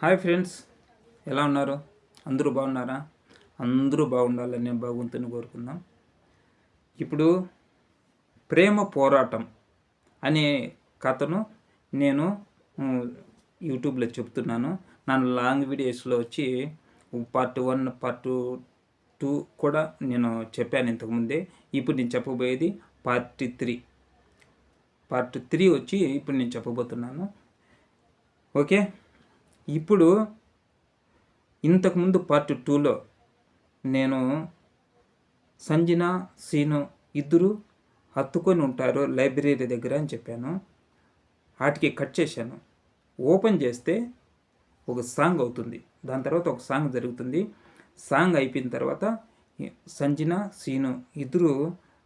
Hi friends ఎలా ఉన్నారు? అందరూ బాగున్నారా? అందరూ బాగుండాలని భగవంతుని కోరుకుందాం. ఇప్పుడు ప్రేమ పోరాటం అనే కథను నేను యూట్యూబ్లో చెప్తున్నాను. నా లాంగ్ వీడియోస్లో వచ్చి పార్ట్ వన్ పార్ట్ టూ కూడా నేను చెప్పాను ఇంతకుముందే. ఇప్పుడు నేను చెప్పబోయేది పార్ట్ త్రీ. పార్ట్ త్రీ వచ్చి ఇప్పుడు నేను చెప్పబోతున్నాను. ఓకే? ఇప్పుడు ఇంతకుముందు పార్ట్ టూలో నేను సంజన సీను ఇద్దరు హత్తుకొని ఉంటారు లైబ్రరీ దగ్గర అని చెప్పాను. వాటికి కట్ చేశాను. ఓపెన్ చేస్తే ఒక సాంగ్ అవుతుంది. దాని తర్వాత ఒక సాంగ్ జరుగుతుంది. సాంగ్ అయిపోయిన తర్వాత సంజన సీను ఇద్దరు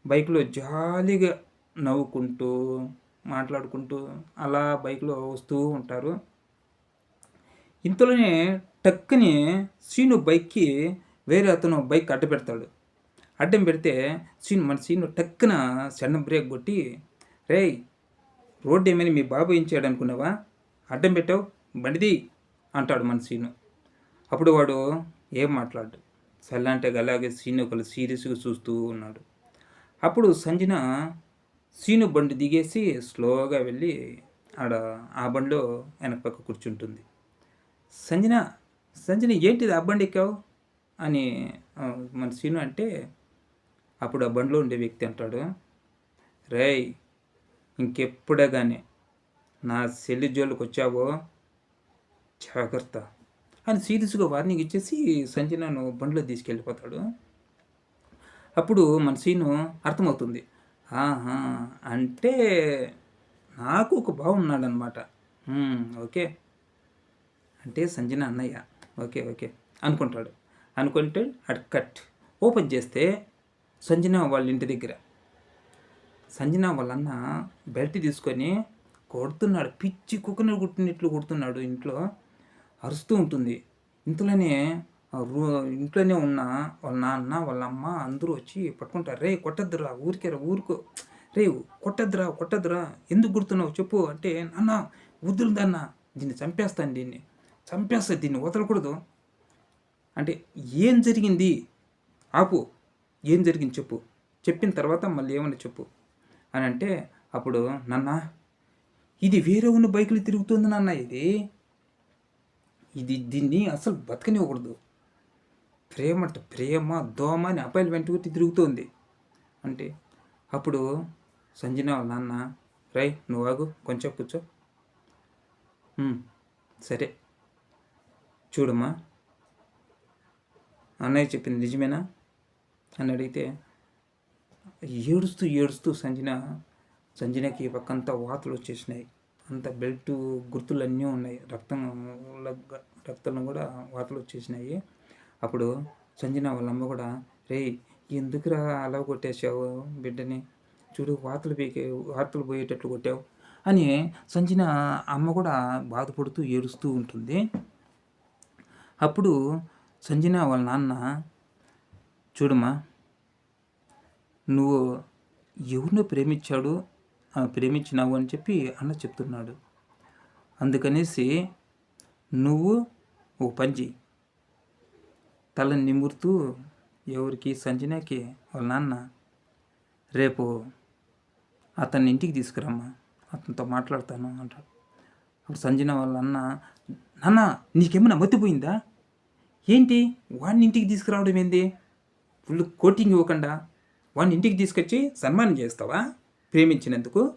బైక్లో జాలీగా నవ్వుకుంటూ మాట్లాడుకుంటూ అలా బైక్లో వస్తూ ఉంటారు. ఇంతలోనే టక్కుని సీను బైక్కి వేరే అతను బైక్ అడ్డ పెడతాడు. అడ్డం పెడితే సీను మన సీను టక్కున సన్న బ్రేక్ కొట్టి రేయ్ రోడ్డు ఏమైనా మీ బాబు ఏం చేయడం అనుకున్నావా? అడ్డం పెట్టావు? బండిది అంటాడు మన సీను. అప్పుడు వాడు ఏం మాట్లాడు? సల్లంటే అలాగే సీను ఒకళ్ళు సీరియస్గా చూస్తూ ఉన్నాడు. అప్పుడు సంజన సీను బండి దిగేసి స్లోగా వెళ్ళి ఆడ ఆ బండిలో వెనక పక్క కూర్చుంటుంది. సంజన సంజన ఏంటిది ఆ బండి ఎక్కావు? అని మన సీను అంటే అప్పుడు ఆ బండిలో ఉండే వ్యక్తి అంటాడు. రేయ్ ఇంకెప్పుడే కానీ నా సెల్లి జోలికి వచ్చావో? జాగ్రత్త అని సీరియస్గా వార్నింగ్ ఇచ్చేసి సంజనను బండిలో తీసుకెళ్ళిపోతాడు. అప్పుడు మన సీను అర్థమవుతుంది. ఆహా అంటే నాకు ఒక బాగున్నాడనమాట ఓకే. అంటే సంజన అన్నయ్య. Okay okay. అనుకుంటాడు. అనుకుంటే అడ్ కట్. ఓపెన్ చేస్తే సంజన వాళ్ళ ఇంటి దగ్గర. సంజన వాళ్ళ అన్న బెల్ట్ తీసుకొని కొడుతున్నాడు. పిచ్చి కుక్కను కుట్టినట్లు కొడుతున్నాడు ఇంట్లో. అరుస్తూ ఉంటుంది. ఇంట్లోనే రూ- ఇంట్లోనే ఉన్న వాళ్ళ నాన్న వాళ్ళ అమ్మ అందరూ వచ్చి పట్టుకుంటారు. రే కొట్టద్దురా ఊరికేరా ఊరుకో. రే కొట్టద్దురా కొట్టద్దురా. ఎందుకు గుర్తున్నావు చెప్పు. అంటే నాన్న వద్దులుదన్న దీన్ని చంపేస్తాను దీన్ని. చంపేస్తుంది దీన్ని వదలకూడదు. అంటే ఏం జరిగింది? ఆపు ఏం జరిగింది చెప్పు. చెప్పిన తర్వాత మళ్ళీ ఏమన్నా చెప్పు. అని అంటే అప్పుడు నాన్న ఇది వేరే ఉన్న బైకులు తిరుగుతుంది నాన్న ఇది. ఇది దీన్ని అసలు బతకనివ్వకూడదు. ప్రేమ అంటే ప్రేమ దోమ అని అబ్బాయిలు వెంట కొట్టి తిరుగుతోంది. అంటే అప్పుడు సంజన వాళ్ళ నాన్న రై నువ్వు ఆగు కొంచెం కూర్చో. సరే. చూడమ్మా. అన్నయ్య చెప్పింది నిజమేనా? అని అడిగితే ఏడుస్తూ ఏడుస్తూ సంజన సంజనకి పక్కంతా వాతలు వచ్చేసినాయి. అంత బెల్ట్ గుర్తులు అన్నీ ఉన్నాయి. రక్తం రక్తంలో కూడా వాతలు వచ్చేసినాయి. అప్పుడు సంజన వాళ్ళ అమ్మ కూడా రే ఎందుకురా అలా కొట్టేశావు బిడ్డని? చూడు వాతలు పీకే వాతలు పోయేటట్లు కొట్టావు. అని సంజన అమ్మ కూడా బాధపడుతూ ఏడుస్తూ ఉంటుంది. అప్పుడు సంజన వాళ్ళ నాన్న చూడమ్మా నువ్వు ఎవరినో ప్రేమించాడు ఆ, ప్రేమించినావు అని చెప్పి అన్న చెప్తున్నాడు. అందుకనేసి నువ్వు ఓ పంజి తల నిమురుతూ ఎవరికి సంజనకి వాళ్ళ నాన్న రేపు అతన్ని ఇంటికి తీసుకురమ్మా అతనితో మాట్లాడతాను అంటాడు. అప్పుడు సంజన వాళ్ళ అన్న నాన్న నీకేమైనా మతిపోయిందా ఏంటి? వాడిని ఇంటికి తీసుకురావడం ఏంది? ఫుల్ కోటింగ్ ఇవ్వకుండా వాడిని ఇంటికి తీసుకొచ్చి సన్మానం చేస్తావా? ప్రేమించినందుకు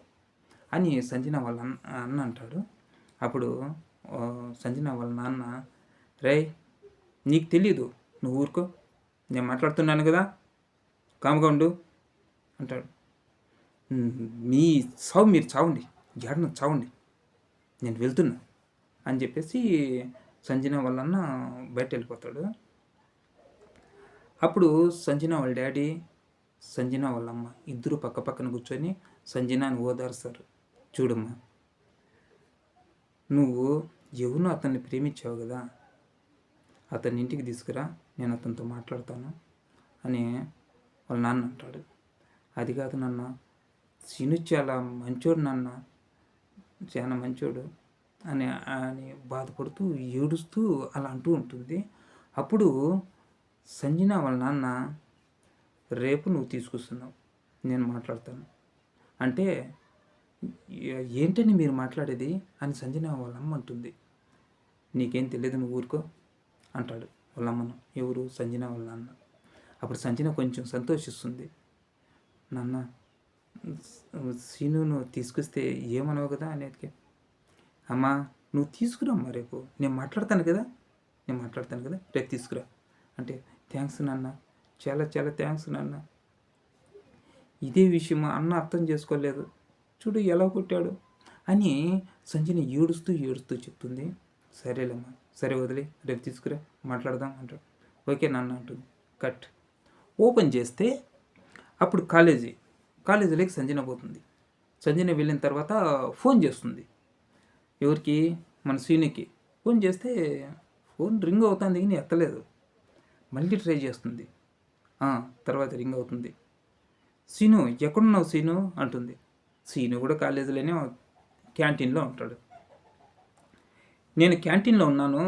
అని సంజన వాళ్ళ అన్న అంటాడు. అప్పుడు సంజన వాళ్ళ నాన్న రే నీకు తెలీదు. నువ్వు ఊరుకో. నేను మాట్లాడుతున్నాను కదా. కామ్గా ఉండు. అంటాడు. మీ చావు మీరు చావండి. ఏడన చావండి. నేను వెళ్తున్నా. అని చెప్పేసి సంజన వాళ్ళన్న బయట వెళ్ళిపోతాడు అప్పుడు సంజన వాళ్ళ డాడీ సంజన వాళ్ళమ్మ ఇద్దరు పక్క పక్కన కూర్చొని సంజనాని ఓదార్స్తారు. చూడమ్మా నువ్వు ఎవరినో అతన్ని ప్రేమించావు కదా అతన్ని ఇంటికి తీసుకురా నేను అతనితో మాట్లాడతాను అని వాళ్ళ నాన్న అంటాడు. అది కాదు నాన్న సీను చాలా మంచోడు నాన్న చాలా మంచోడు. అని అని బాధపడుతూ ఏడుస్తూ అలా అంటూ ఉంటుంది. అప్పుడు సంజన వాళ్ళ నాన్న రేపు నువ్వు తీసుకొస్తున్నావు నేను మాట్లాడతాను. అంటే ఏంటని మీరు మాట్లాడేది? అని సంజన వాళ్ళ అమ్మ అంటుంది. నీకేం తెలియదు నువ్వు ఊరుకో అంటాడు వాళ్ళ అమ్మను ఎవరు? సంజన వాళ్ళ నాన్న. అప్పుడు సంజన కొంచెం సంతోషిస్తుంది. నాన్న సీనును తీసుకొస్తే ఏమనవు కదా? అనేది అమ్మా నువ్వు తీసుకురామ్మా రేపు. నేను మాట్లాడతాను కదా? నేను మాట్లాడతాను కదా? రేపు తీసుకురా. అంటే థ్యాంక్స్ నాన్న. చాలా చాలా థ్యాంక్స్ నాన్న. ఇదే విషయం అన్న అర్థం చేసుకోలేదు. చూడు ఎలా కొట్టాడు. అని సంజన ఏడుస్తూ ఏడుస్తూ చెప్తుంది. సరేలేమ్మా. సరే వదిలే. రేపు తీసుకురా. మాట్లాడదాం అంటాడు. ఓకే నాన్న అంటుంది. కట్. ఓపెన్ చేస్తే అప్పుడు కాలేజీ కాలేజీలోకి సంజన పోతుంది. సంజన వెళ్ళిన తర్వాత ఫోన్ చేస్తుంది. ఎవరికి? మన శ్రీనికి. ఫోన్ చేస్తే ఫోన్ రింగ్ అవుతుంది కానీ ఎత్తలేదు. మళ్ళీ ట్రై చేస్తుంది. తర్వాత రింగ్ అవుతుంది. సీను ఎక్కడున్నావు సీను అంటుంది. సీను కూడా కాలేజీలోనే క్యాంటీన్లో ఉంటాడు. నేను క్యాంటీన్లో ఉన్నాను.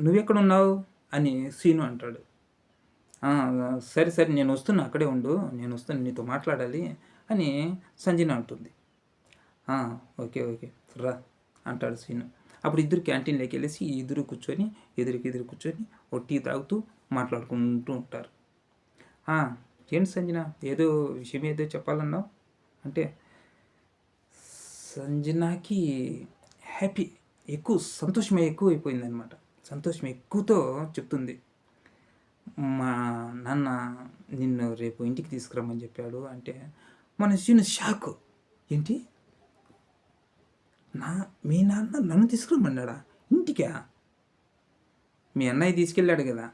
నువ్వెక్కడున్నావు? అని సీను అంటాడు. సరే సరే నేను వస్తున్నా అక్కడే ఉండు. నేను వస్తాను నీతో మాట్లాడాలి అని సంజన అంటుంది. ఓకే ఓకే రా. అంటాడు సీను. అప్పుడు ఇద్దరు క్యాంటీన్లోకి వెళ్ళేసి ఇద్దరు కూర్చొని ఎదురుకి ఎదురు కూర్చొని ఓ టీ తాగుతూ మాట్లాడుకుంటూ ఉంటారు. ఏంటి సంజన? ఏదో విషయం ఏదో చెప్పాలన్నావు? అంటే సంజనాకి హ్యాపీ ఎక్కువ సంతోషం ఎక్కువ అయిపోయిందనమాట సంతోషం ఎక్కువతో చెప్తుంది. మా నాన్న నిన్ను రేపు ఇంటికి తీసుకురమ్మని చెప్పాడు అంటే మన సీను షాక్ ఏంటి? నా మీ నాన్న నన్ను తీసుకురమ్మన్నాడా? ఇంటికా? మీ అన్నయ్య తీసుకెళ్ళాడు కదా.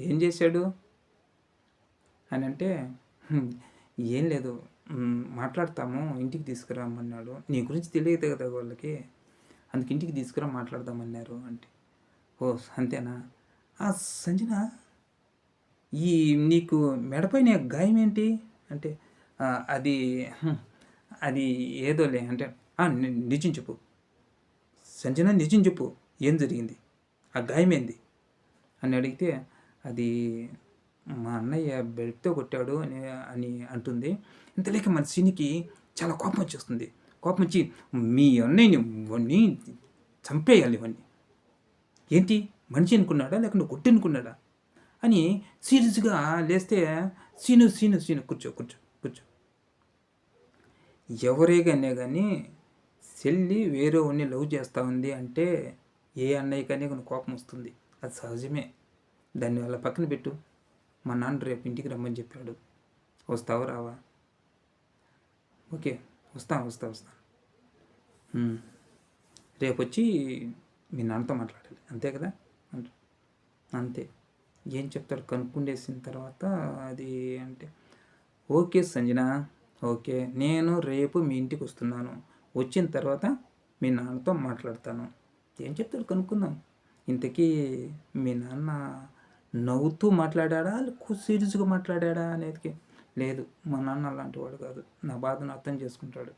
ఏం చేశాడు? అని అంటే ఏం లేదు. మాట్లాడతాము. ఇంటికి తీసుకురామన్నాడు నీ గురించి తెలియదు కదా వాళ్ళకి. అందుకు ఇంటికి తీసుకురా మాట్లాడదామన్నారు. అంటే ఓ అంతేనా? ఆ సంజన ఈ నీకు మెడపైన గాయం ఏంటి? అంటే అది అది ఏదోలే. అంటే నిజం చెప్పు. సంజన నిజం చెప్పు. ఏం జరిగింది? ఆ గాయం అని అడిగితే అది మా అన్నయ్య బెల్ట్తో కొట్టాడు అని అని అంటుంది. ఇంతలేక మన సినికి చాలా కోపం వచ్చేస్తుంది. కోపం వచ్చి మీ అన్నయ్యని ఇవన్నీ చంపేయాలి ఇవన్నీ ఏంటి? మనిషి అనుకున్నాడా? లేకుంటే కొట్టనుకున్నాడా అని సీరియస్గా లేస్తే సీను సీను సీను కూర్చో కూర్చో కూర్చో. ఎవరే కానీ చెల్లి వేరే ఉన్ని లవ్ చేస్తూ ఉంది అంటే ఏ అన్నయ్యకనే కొన్ని కోపం వస్తుంది. అది సహజమే. దాన్ని వల్ల పక్కన పెట్టు. మా నాన్న రేపు ఇంటికి రమ్మని చెప్పాడు. వస్తావా రావా? ఓకే. వస్తా వస్తా వస్తా. రేపు వచ్చి మీ నాన్నతో మాట్లాడాలి. అంతే కదా? అంతే. ఏం చెప్తాడు కనుక్కుండేసిన తర్వాత అది అంటే ఓకే సంజన. ఓకే. నేను రేపు మీ ఇంటికి వస్తున్నాను. వచ్చిన తర్వాత మీ నాన్నతో మాట్లాడతాను. ఏం చెప్తాడు కనుక్కుందాం. ఇంతకీ మీ నాన్న నవ్వుతూ మాట్లాడాడా? లేకపోతే సీరియస్గా మాట్లాడాడా అనేది లేదు మా నాన్న అలాంటి వాడు కాదు. నా బాధను అర్థం చేసుకుంటాడు.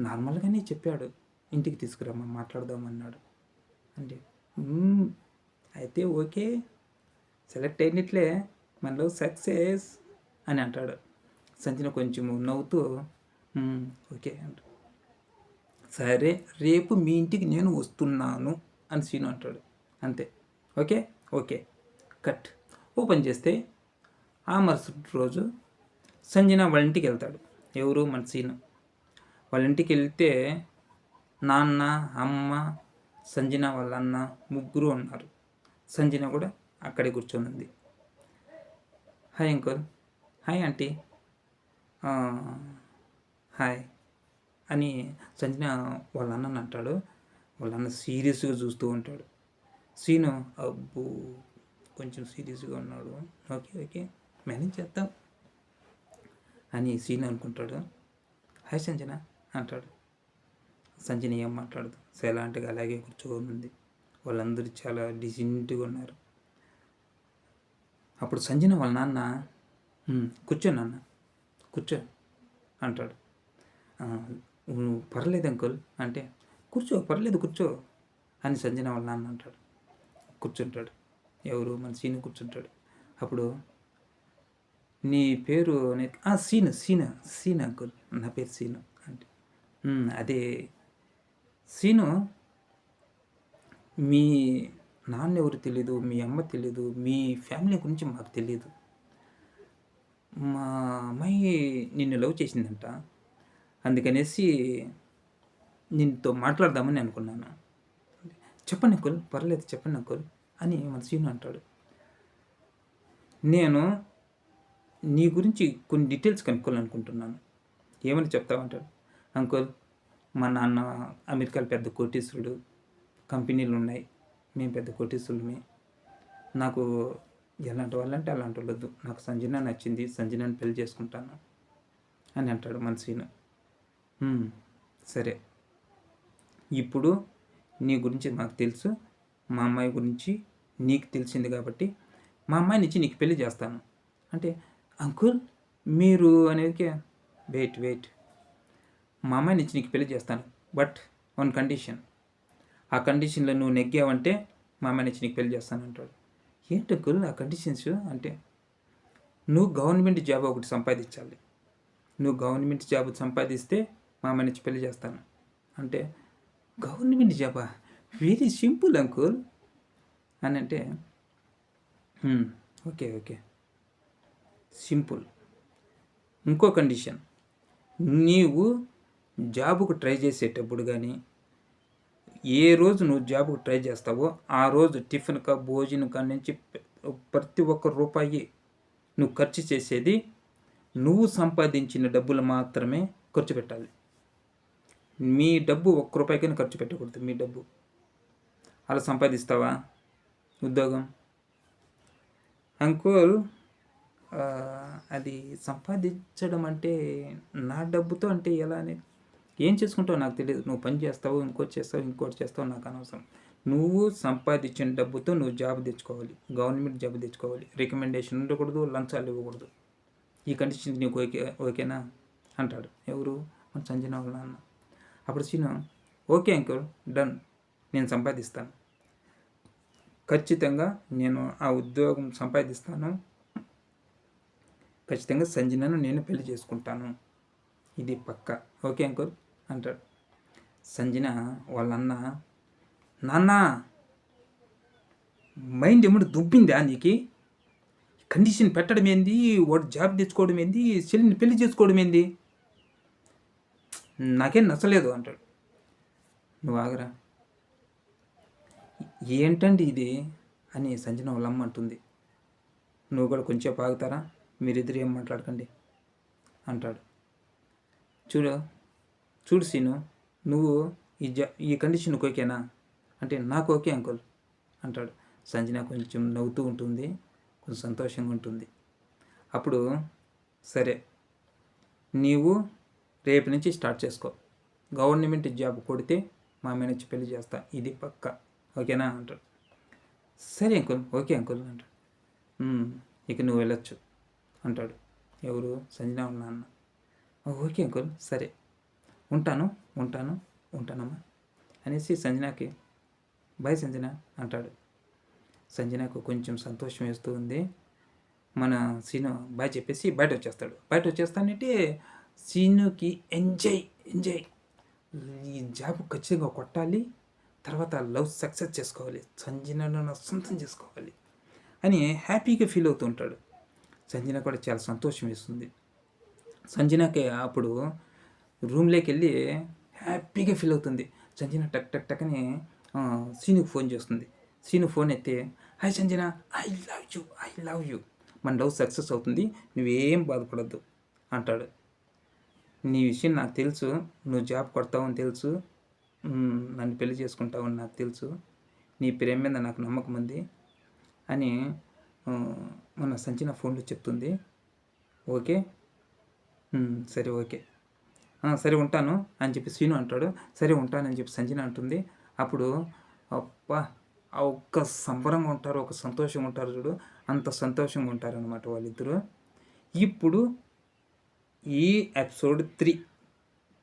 నార్మల్గానే చెప్పాడు. ఇంటికి తీసుకురమ్మా మాట్లాడదామన్నాడు అంటే అయితే ఓకే. సెలెక్ట్ అయినట్లే. మనలో సక్సెస్ అని అంటాడు. సంచిన కొంచెం నవ్వుతూ ఓకే అంట. సరే రేపు మీ ఇంటికి నేను వస్తున్నాను అని సీను అంటాడు. అంతే. ఓకే? ఓకే. కట్. ఓపెన్ చేస్తే ఆ మరుసటి రోజు సంజన వాళ్ళ ఇంటికి వెళ్తాడు. ఎవరు? మన సీను. వాళ్ళ ఇంటికి వెళ్తే నాన్న అమ్మ సంజన వాళ్ళ అన్న ముగ్గురు ఉన్నారు. సంజన కూడా అక్కడే కూర్చొని ఉంది hi uncle. Hi aunty. Hi. అని సంజన వాళ్ళ అన్నని అంటాడు. వాళ్ళ అన్న సీరియస్గా చూస్తూ ఉంటాడు. సీను అబ్బో కొంచెం సీరియస్గా ఉన్నాడు. ఓకే ఓకే మేనేజ్ చేద్దాం అని సీను అనుకుంటాడు. హాయ్ సంజన అంటాడు. సంజన ఏం మాట్లాడదు. సైలెంట్గా అలాగే కూర్చోనుంది ఉంది. వాళ్ళందరూ చాలా డిసెంట్గా ఉన్నారు. అప్పుడు సంజన వాళ్ళ నాన్న కూర్చో నాన్న కూర్చో అంటాడు. పర్లేదు అంకుల్ అంటే కూర్చో పర్లేదు కూర్చో అని సంజన వాళ్ళ నాన్న అంటాడు. కూర్చుంటాడు. ఎవరు మన సీను కూర్చుంటాడు. అప్పుడు నీ పేరు అనేది "ఆ, సీను సీను సీను అంకుల్ నా పేరు సీను అంటే అదే సీను మీ నాన్న ఎవరు తెలీదు మీ అమ్మ తెలీదు మీ ఫ్యామిలీ గురించి మాకు తెలియదు మా అమ్మాయి నిన్ను లవ్ చేసిందంట అందుకనేసి నీతో మాట్లాడదామని అనుకున్నాను. చెప్పండి అంకుల్ పర్లేదు చెప్పండి అంకుల్ అని మన సీను అంటాడు. నేను నీ గురించి కొన్ని డీటెయిల్స్ కనుక్కోవాలనుకుంటున్నాను. ఏమని చెప్తామంటాడు అంకుల్ మా నాన్న అమెరికాలో పెద్ద కోటీశ్వరుడు కంపెనీలు ఉన్నాయి. మేము పెద్ద కోటీశ్వరులమే. నాకు ఎలాంటి వాళ్ళంటే అలాంటి వాళ్ళొద్దు నాకు సంజన నచ్చింది సంజనని పెళ్ళి చేసుకుంటాను అని అంటాడు మన శ్రీను సరే. ఇప్పుడు నీ గురించి మాకు తెలుసు. మా అమ్మాయి గురించి నీకు తెలిసింది కాబట్టి మా అమ్మాయిని ఇచ్చి నీకు పెళ్ళి చేస్తాను. అంటే అంకుల్ మీరు అనేది వెయిట్ వెయిట్. మా అమ్మాయిని ఇచ్చి నీకు పెళ్ళి చేస్తాను. But one condition. ఆ కండిషన్లో నువ్వు నెగ్గావంటే మా అమ్మాయిని ఇచ్చి నీకు పెళ్ళి చేస్తాను అంటాడు. ఏంటి అంకుల్ ఆ కండిషన్స్? అంటే నువ్వు గవర్నమెంట్ జాబ్ ఒకటి సంపాదించాలి. నువ్వు గవర్నమెంట్ జాబ్ సంపాదిస్తే మా అమ్మాయిని నుంచి పెళ్ళి చేస్తాను. అంటే గవర్నమెంట్ జాబా? Very simple uncle. అని అంటే ఓకే ఓకే. సింపుల్. ఇంకో కండిషన్. నీవు జాబుకు ట్రై చేసేటప్పుడు కానీ ఏ రోజు నువ్వు జాబ్కు ట్రై చేస్తావో ఆ రోజు టిఫిన్ కా భోజనం కా నుంచి ప్రతి ఒక్క రూపాయి నువ్వు ఖర్చు చేసేది నువ్వు సంపాదించిన డబ్బులు మాత్రమే ఖర్చు పెట్టాలి. మీ డబ్బు ఒక్క రూపాయికైనా ఖర్చు పెట్టకూడదు మీ డబ్బు. అలా సంపాదిస్తావా? ఉద్యోగం? అంకుల్ అది సంపాదించడం అంటే నా డబ్బుతో అంటే ఎలా అని? ఏం చేసుకుంటావు నాకు తెలియదు. నువ్వు పని చేస్తావు ఇంకోటి చేస్తావు ఇంకోటి చేస్తావు నాకు అనవసరం. నువ్వు సంపాదించిన డబ్బుతో నువ్వు జాబ్ తెచ్చుకోవాలి. గవర్నమెంట్ జాబ్ తెచ్చుకోవాలి. రికమెండేషన్ ఉండకూడదు లంచాలు ఇవ్వకూడదు. ఈ కండిషన్ నీకు ఓకే ఓకేనా? అంటాడు. ఎవరు? మన సంజన వాళ్ళ నాన్న. అప్పుడు చిన్న ఓకే అంకుల్ డన్ నేను సంపాదిస్తాను. ఖచ్చితంగా నేను ఆ ఉద్యోగం సంపాదిస్తాను. ఖచ్చితంగా సంజనను నేను పెళ్ళి చేసుకుంటాను. ఇది పక్క. ఓకే అంకుల్ అంటాడు. సంజన వాళ్ళన్న నాన్న మైండ్ ఏమిటి దుబ్బిందా నీకు? కండిషన్ పెట్టడం ఏంది వాడు జాబ్ తెచ్చుకోవడం ఏంది చెల్లిని పెళ్ళి చేసుకోవడం ఏంది నాకేం నచ్చలేదు అంటాడు. నువ్వు ఆగరా. ఏంటండి ఇది? అని సంజన వాళ్ళమ్మ అంటుంది. నువ్వు కూడా కొంచెం ఆగుతారా? మీరిద్దరు ఏం మాట్లాడకండి. అంటాడు. చూడు చూడు సీను నువ్వు ఈ జ ఈ కండిషన్ ఓకేనా? అంటే నాకు ఓకే అంకుల్. అంటాడు. సంజన కొంచెం నవ్వుతూ ఉంటుంది. కొంచెం సంతోషంగా ఉంటుంది. అప్పుడు సరే నీవు రేపు నుంచి స్టార్ట్ చేసుకో. గవర్నమెంట్ జాబ్ కొడితే మా మేనేజ్ పెళ్ళి చేస్తా. ఇది పక్క. ఓకేనా అంటాడు. సరే అంకుల్ ఓకే అంకుల్ అంటాడు. ఇక నువ్వు వెళ్ళొచ్చు అంటాడు. ఎవరు? సంజన ఉన్నా అన్న ఓకే అంకుల్ సరే. ఉంటాను ఉంటాను ఉంటానమ్మా అనేసి సంజనాకి బాయ్ సంజన అంటాడు. సంజనకు కొంచెం సంతోషం వేస్తూ ఉంది. మన సీను బాయ్ చెప్పేసి బయట వచ్చేస్తాడు బయట వచ్చేస్తానంటే సీనుకి ఎంజాయ్ ఎంజాయ్. ఈ జాబ్ ఖచ్చితంగా కొట్టాలి తర్వాత లవ్ సక్సెస్ చేసుకోవాలి సంజనను సొంతం చేసుకోవాలి అని హ్యాపీగా ఫీల్ అవుతూ ఉంటాడు. సంజన కూడా చాలా సంతోషం వేస్తుంది. సంజనకి అప్పుడు రూమ్లోకి వెళ్ళి హ్యాపీగా ఫీల్ అవుతుంది. సంజన టక్ టక్ టక్ అని సీనుకి ఫోన్ చేస్తుంది. సీను ఫోన్ ఎత్తే hi Sanjana I love you I love you. మన లవ్ సక్సెస్ అవుతుంది నువ్వేం బాధపడద్దు అంటాడు. నీ విషయం నాకు తెలుసు. నువ్వు జాబ్ కొడతావని తెలుసు. నన్ను పెళ్ళి చేసుకుంటావని నాకు తెలుసు. నీ ప్రేమ మీద నాకు నమ్మకం ఉంది అని మన సంచిన ఫోన్లో చెప్తుంది. ఓకే? సరే ఓకే. సరే ఉంటాను అని చెప్పి శ్రీను అంటాడు. సరే ఉంటానని చెప్పి సంజన అంటుంది. అప్పుడు అప్ప ఒక్క సంబరంగా ఉంటారు ఒక సంతోషంగా ఉంటారు చూడు. అంత సంతోషంగా ఉంటారు అనమాట వాళ్ళిద్దరూ. ఇప్పుడు ఈ ఎపిసోడ్ త్రీ.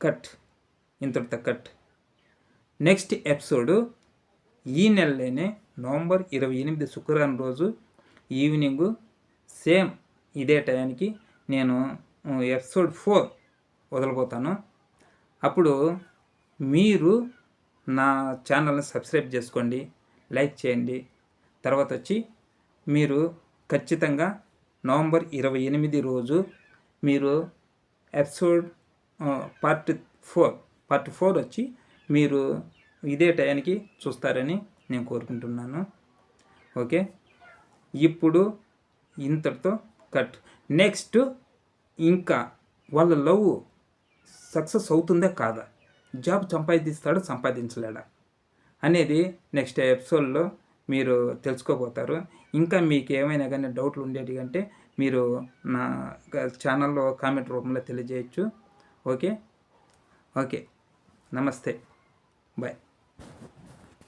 కట్. ఇంతటితో కట్. నెక్స్ట్ ఎపిసోడ్ ఈ నెలలోనే నవంబర్ ఇరవై ఎనిమిది శుక్రవారం రోజు ఈవినింగ్ సేమ్ ఇదే టయానికి నేను ఎపిసోడ్ ఫోర్ వదలబోతాను. అప్పుడు మీరు నా ఛానల్ని సబ్స్క్రైబ్ చేసుకోండి లైక్ చేయండి. తర్వాత వచ్చి మీరు ఖచ్చితంగా నవంబర్ ఇరవై ఎనిమిది రోజు మీరు episode part four part four వచ్చి మీరు ఇదే టయానికి చూస్తారని నేను కోరుకుంటున్నాను. ఓకే? ఇప్పుడు ఇంతటితో కట్. నెక్స్ట్ ఇంకా వాళ్ళ లవ్ సక్సెస్ అవుతుందా కాదా? జాబ్ సంపాదిస్తాడు సంపాదించలేడా? అనేది నెక్స్ట్ ఎపిసోడ్లో మీరు తెలుసుకోబోతారు. ఇంకా మీకు ఏమైనా కానీ డౌట్లు ఉండేటి కంటే మీరు నా ఛానల్లో కామెంట్ రూపంలో తెలియజేయచ్చు. ఓకే? ఓకే. నమస్తే. బాయ్.